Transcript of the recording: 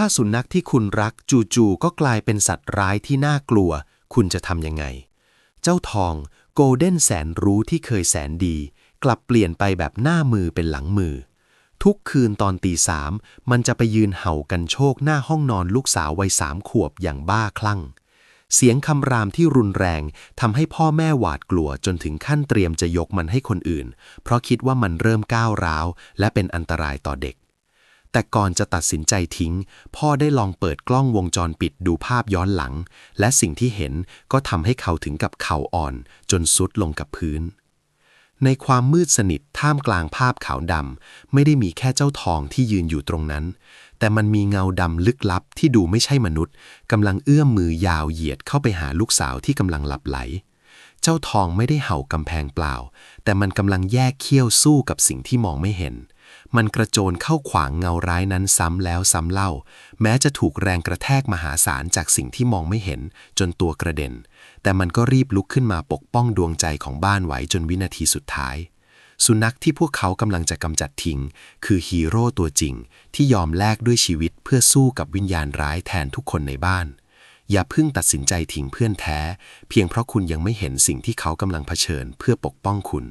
ถ้าสุนัขที่คุณรักจู่ๆก็กลายเป็นสัตว์ร้ายที่น่ากลัว คุณจะทำยังไง เจ้าทองโกลเด้นแสนรู้ที่เคยแสนดี กลับเปลี่ยนไปแบบหน้ามือเป็นหลังมือ ทุกคืนตอนตีสามมันจะไปยืนเห่ากันโชคหน้าห้องนอนลูกสาววัยสามขวบอย่างบ้าคลั่ง เสียงคำรามที่รุนแรงทำให้พ่อแม่หวาดกลัวจนถึงขั้นเตรียมจะยกมันให้คนอื่น เพราะคิดว่ามันเริ่มก้าวร้าว และเป็นอันตรายต่อเด็ก แต่ก่อนจะตัดสินใจทิ้ง พ่อได้ลองเปิดกล้องวงจรปิดดูภาพย้อนหลัง และสิ่งที่เห็นก็ทำให้เขาถึงกับเข่าอ่อน จนซุดลงกับพื้น ในความมืดสนิทท่ามกลางภาพขาวดำไม่ได้มีแค่เจ้าทองที่ยืนอยู่ตรงนั้น แต่มันมีเงาดำลึกลับที่ดูไม่ใช่มนุษย์กำลังเอื้อมมือยาวเหยียดเข้าไปหาลูกสาวที่กำลังหลับไหลเจ้าทองไม่ได้เห่ากำแพงเปล่า แต่มันกำลังแยกเขี้ยวสู้กับสิ่งที่มองไม่เห็น มันกระโจนเข้าขวางเงาร้ายนั้นซ้ำแล้วซ้ำเล่า แม้จะถูกแรงกระแทกมหาศาลจากสิ่งที่มองไม่เห็นจนตัวกระเด็น แต่มันก็รีบลุกขึ้นมาปกป้องดวงใจของบ้านไว้จนวินาทีสุดท้าย สุนัขที่พวกเขากำลังจะกำจัดทิ้ง คือฮีโร่ตัวจริง ที่ยอมแลกด้วยชีวิตเพื่อสู้กับวิญญาณร้ายแทนทุกคนในบ้านอย่าเพิ่งตัดสินใจทิ้งเพื่อนแท้ เพียงเพราะคุณยังไม่เห็นสิ่งที่เขากำลังเผชิญเพื่อปกป้องคุณ